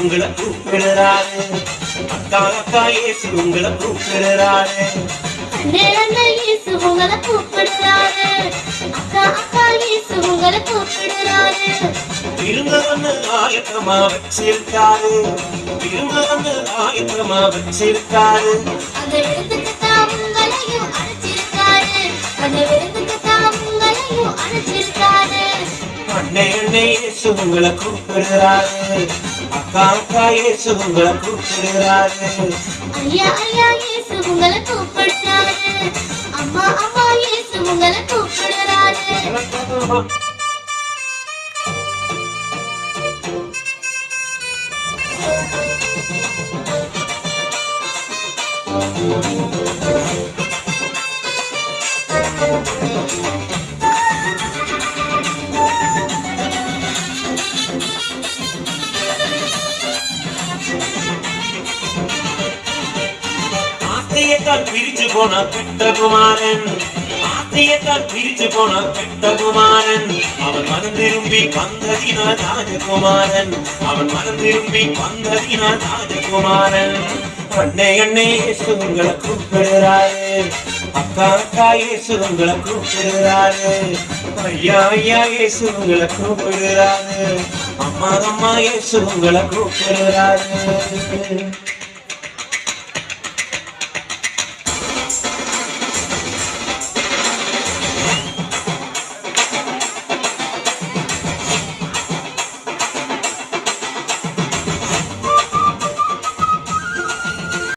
உங்களை கூப்பிடுறாரு. அக்கா அக்கா இயேசு உங்களை கூப்பிடுறாரு. உங்களை கூப்பிடுறாரு. அக்கா அக்கா இயேசு உங்களை கூப்பிடுறாரு. இருங்க ஆயத்தமா வச்சிருக்காரு. இருங்க வந்து அண்ணே அண்ணே இயேசு உங்களை கூப்பிடுறாரு. அக்கா அக்கா இயேசு உங்களை கூப்பிடுறாரு. ஐயா ஐயா இயேசு உங்களை கூப்பிடுறாரு. அம்மா அம்மா இயேசு உங்களை கூப்பிடுறாரு. ஆசையத்தான் பிரிச்சு போன பிட்டகுமாரன் ஆசையத்தான் பிரிச்சு போன பிட்டகுமாரன் அவன் மனம் திரும்பி வந்ததினா ராஜகுமாரன். அவன் மனம் திரும்பி வந்ததினா ராஜகுமாரன். அண்ணே அண்ணே சுங்களை கூப்பிடுறாரு அக்கா அக்கா இயேசு உங்களை கூப்பிடுறாரு ஐயா ஐயா இயேசு உங்களை கூப்பிடுறாரு அம்மா அம்மா இயேசு உங்களை கூப்பிடுறாரு